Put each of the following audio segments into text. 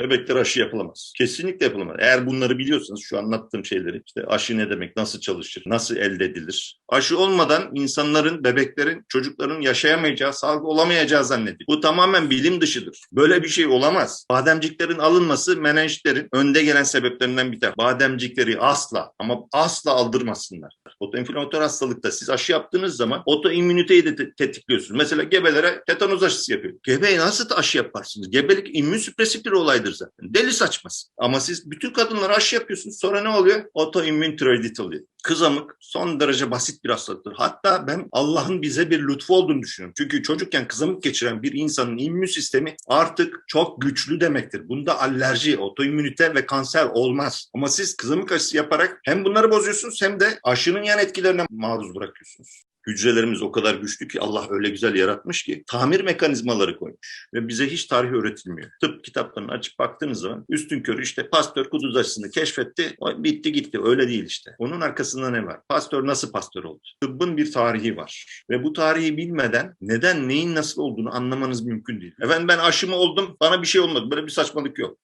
Bebekler aşı yapılamaz. Kesinlikle yapılamaz. Eğer bunları biliyorsanız şu anlattığım şeyleri işte aşı ne demek, nasıl çalışır, nasıl elde edilir. Aşı olmadan insanların, bebeklerin, çocukların yaşayamayacağı, sağlıklı olamayacağı zannedilir. Bu tamamen bilim dışıdır. Böyle bir şey olamaz. Bademciklerin alınması menenjitlerin önde gelen sebeplerinden bir tanesi. Bademcikleri asla ama asla aldırmasınlar. Otoinflamatör hastalıkta siz aşı yaptığınız zaman otoimmüniteyi de te- tetikliyorsunuz. Mesela gebelere tetanoz aşısı yapıyor. Gebeye nasıl aşı yaparsınız? Gebelik immünsüpresif bir olaydır zaten. Deli saçması. Ama siz bütün kadınlara aşı yapıyorsunuz. Sonra ne oluyor? Otoimmün tiroidit oluyor. Kızamık son derece basit bir hastalıktır. Hatta ben Allah'ın bize bir lütfu olduğunu düşünüyorum. Çünkü çocukken kızamık geçiren bir insanın immün sistemi artık çok güçlü demektir. Bunda alerji, otoimmünite ve kanser olmaz. Ama siz kızamık aşısı yaparak hem bunları bozuyorsunuz hem de aşının yan etkilerine maruz bırakıyorsunuz. Hücrelerimiz o kadar güçlü ki Allah öyle güzel yaratmış ki tamir mekanizmaları koymuş ve bize hiç tarih öğretilmiyor. Tıp kitaplarını açıp baktığınız zaman üstün körü işte Pastör kuduz aşısını keşfetti, bitti gitti. Öyle değil işte. Onun arkasında ne var? Pastör nasıl pastör oldu? Tıbbın bir tarihi var ve bu tarihi bilmeden neden neyin nasıl olduğunu anlamanız mümkün değil. Efendim ben aşımı oldum, bana bir şey olmadı. Böyle bir saçmalık yok.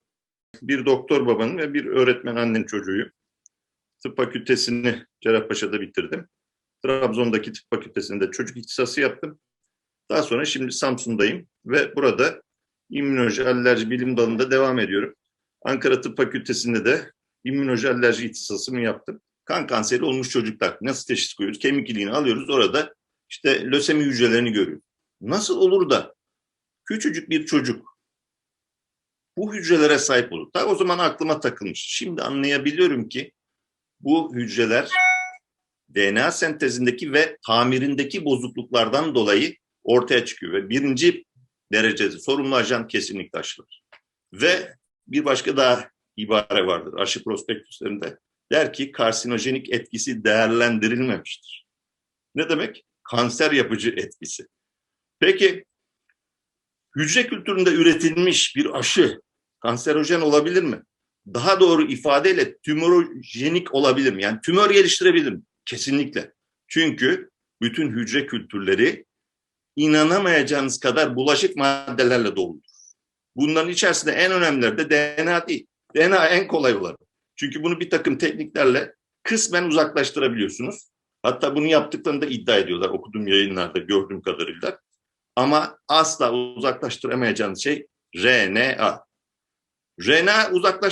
Bir doktor babanın ve bir öğretmen annenin çocuğuyum. Tıp fakültesini Cerrahpaşa'da bitirdim. Trabzon'daki tıp fakültesinde çocuk ihtisası yaptım. Daha sonra şimdi Samsun'dayım ve burada immünoloji alerji bilim dalında devam ediyorum. Ankara Tıp Fakültesi'nde de immünoloji alerji ihtisasımı yaptım. Kan kanseri olmuş çocuklar nasıl teşhis koyuyoruz? Kemik iliğini alıyoruz orada işte lösemi hücrelerini görüyoruz. Nasıl olur da küçücük bir çocuk bu hücrelere sahip olur? Ta o zaman aklıma takılmış. Şimdi anlayabiliyorum ki bu hücreler DNA sentezindeki ve tamirindeki bozukluklardan dolayı ortaya çıkıyor ve birinci derecede sorumlu ajan kesinlikle aşılar. Ve bir başka daha ibare vardır aşı prospektüslerinde. Der ki karsinojenik etkisi değerlendirilmemiştir. Ne demek? Kanser yapıcı etkisi. Peki hücre kültüründe üretilmiş bir aşı kanserojen olabilir mi? Daha doğru ifadeyle tümörojenik olabilir mi? Yani tümör geliştirebilir mi? Kesinlikle. Çünkü bütün hücre kültürleri inanamayacağınız kadar bulaşık maddelerle doludur. Bunların içerisinde en önemlileri de DNA değil. DNA en kolay olanı. Çünkü bunu bir takım tekniklerle kısmen uzaklaştırabiliyorsunuz. Hatta bunu yaptıklarını da iddia ediyorlar okuduğum yayınlarda gördüğüm kadarıyla. Ama asla uzaklaştıramayacağınız şey RNA. RNA uzaklaş